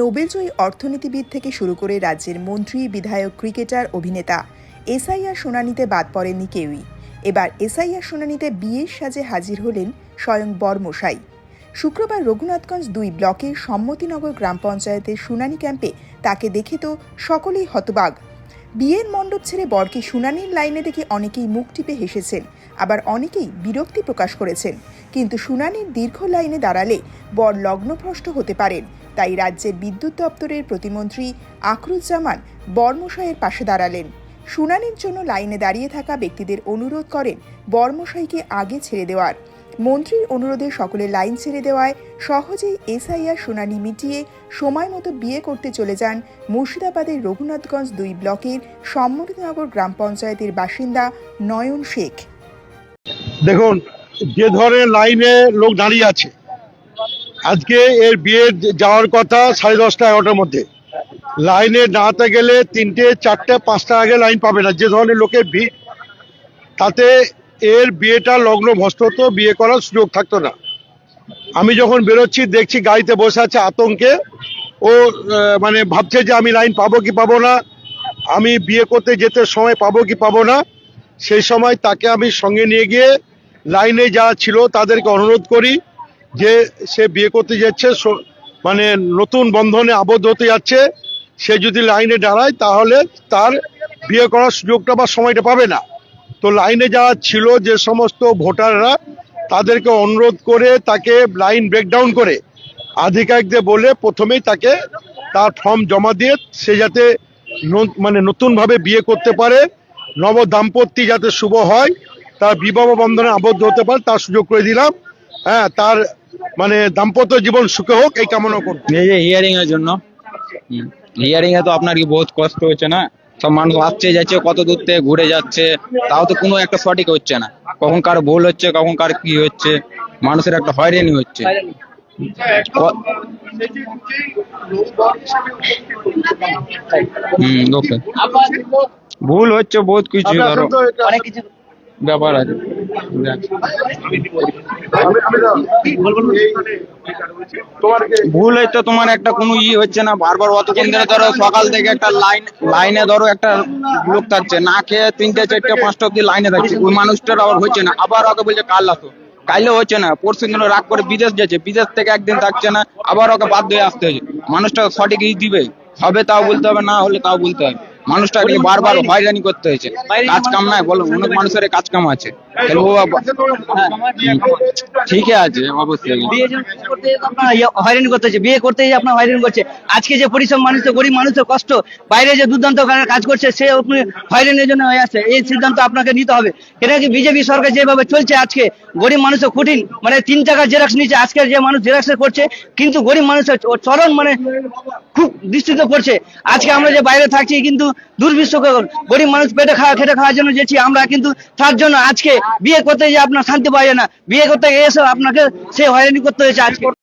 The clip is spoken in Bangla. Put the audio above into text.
নোবেলজয়ী অর্থনীতিবিদ থেকে শুরু করে রাজ্যের মন্ত্রী, বিধায়ক, ক্রিকেটার, অভিনেতা, এসআইআর শুনানিতে বাদ পড়েননি কেউই। এবার এসআইআর শুনানিতে বিয়ের সাজে হাজির হলেন স্বয়ং বর্মশাই। শুক্রবার রঘুনাথগঞ্জ দুই ব্লকের সম্মতিনগর গ্রাম পঞ্চায়েতের শুনানি ক্যাম্পে তাকে দেখে তো সকলেই হতবাগ বিয়ের মণ্ডপ ছেড়ে বরকে শুনানির লাইনে দেখে অনেকেই মুখ টিপে হেসেছেন, আবার অনেকেই বিরক্তি প্রকাশ করেছেন। কিন্তু শুনানির দীর্ঘ লাইনে দাঁড়ালে বর লগ্নভ্রষ্ট হতে পারেন তাই রাজ্যের বিদ্যুৎ দপ্তরের প্রতিমন্ত্রী আকরুজ্জামান বর্মশাইয়ের পাশে দাঁড়ালেন। শুনানির জন্য লাইনে দাঁড়িয়ে থাকা ব্যক্তিদের অনুরোধ করেন বর্মশাইকে আগে ছেড়ে দেওয়ার। মন্ত্রীর অনুরোধে সকলে লাইন ছেড়ে দেওয়ায় সহজেই এসআইআর শুনানি মিটিয়ে সময় মতো বিয়ে করতে চলে যান মুর্শিদাবাদের রঘুনাথগঞ্জ দুই ব্লকের সম্মতিনগর গ্রাম পঞ্চায়েতের বাসিন্দা নয়ন শেখ। দেখুন, যে ধরনের লাইনে লোক দাঁড়িয়ে আছে আজকে এর বিয়ে যাওয়ার কথা সাড়ে দশটা, এগারোটার মধ্যে। লাইনে দাঁড়াতে গেলে তিনটে, চারটে পাঁচটা আগে লাইন পাবে না। যে ধরনের লোকের ভিড় তাতে এর বিয়েটা লগ্ন ভস্ত হতো, বিয়ে করার সুযোগ থাকতো না। আমি যখন বেরোচ্ছি, দেখছি গাড়িতে বসে আছে আতঙ্কে। ও মানে ভাবছে যে আমি লাইন পাবো কি পাবো না। আমি বিয়ে করতে যেতে সময় পাবো কি পাবো না। সেই সময় তাকে আমি সঙ্গে নিয়ে গিয়ে লাইনে যারা ছিল তাদেরকে অনুরোধ করি। যে সে বিয়ে করতে যাচ্ছে মানে নতুন বন্ধনে আবদ্ধ হতে যাচ্ছে, সে যদি লাইনে দাঁড়ায় তাহলে তার বিয়ে করার সুযোগটা বা সময়টা পাবে না। তো লাইনে যারা ছিল যে সমস্ত ভোটাররা, তাদেরকে অনুরোধ করে তাকে লাইন ব্রেকডাউন করে, আধিকারিকদের বলে প্রথমেই তাকে তার ফর্ম জমা দিয়ে সে যাতে মানে নতুনভাবে বিয়ে করতে পারে নব দাম্পত্য যাতে শুভ হয়, তার বিবাহ বন্ধনে আবদ্ধ হতে পারে, তার সুযোগ করে দিলাম। হ্যাঁ তার মানে দাম্পত্য জীবন সুখে হোক এই কামনা করব এই যে হিয়ারিং এর জন্য। হিয়ারিং এ তো আপনার কি বহুত কষ্ট হচ্ছে না? সব মানুষ আসছে যাচ্ছে কত দূর থেকে ঘুরে যাচ্ছে তাও তো কোনো একটা সঠিক হচ্ছে না। কখন কার ভুল হচ্ছে কখন কার কি হচ্ছে মানুষের একটা হয়রানি হচ্ছে। ক- হুম ওকে। ভুল হচ্ছে বহুত কিছু ধরো অনেক কিছু ব্যাপার আছে। ভুল হয়তো তোমার একটা কোনো ই হচ্ছে না, বারবার অতক্ষণ ধরে ধরো সকাল থেকে একটা লাইন লাইনে ধরো একটা লোক থাকছে, না খেয়ে পাঁচটা অব্দি লাইনে থাকছে। ওই মানুষটার আবার হচ্ছে না। আবার ওকে বলছে, কাল আসো। কাইলে হচ্ছে না। পরশু দিন রাগ করে বিদেশ যাচ্ছে। বিদেশ থেকে একদিন থাকছে না, আবার ওকে বাধ্য হয়ে আসতে হচ্ছে মানুষটা সঠিক ই দিবে। হবে তাও বলতে হবে, না হলে তাও বলতে হবে। মানুষটাকে বারবার হয়রানি করতে হয়েছে। কাজ কাম নাই বলো অনেক মানুষের কাজ কাম আছে। হুম, ঠিকই আছে অবশ্যই। হয়রানি করতে হচ্ছে বিয়ে করতে গিয়ে আপনার হয়রানি করছে। আজকে যে পরিশ্রম মানুষ গরিব মানুষের কষ্ট বাইরে যে দুর্দান্ত কাজ- করছে সে আপনি হয়রানির জন্য হয়ে আছে এই সিদ্ধান্ত আপনাকে নিতে হবে। এটা কি বিজেপি সরকার যেভাবে চলছে আজকে গরিব মানুষের কঠিন। মানে তিন টাকা জেরক্স নিচ্ছে আজকে যে মানুষ জেরক্স করছে কিন্তু গরিব মানুষের চ- চরম মানে খুব দৃষ্টিত করছে। আজকে আমরা যে বাইরে থাকছি কিন্তু দুর্বিশ্ব গরিব মানুষ পেটে খাওয়া, খেটে খাওয়ার জন্য যেছি আমরা, কিন্তু তার জন্য আজকে বিয়ে করতে যে আপনার শান্তি পাওয়া যায় না। বিয়ে করতে এসে আপনাকে সে হয়রানি করতে হয়েছে আজকে।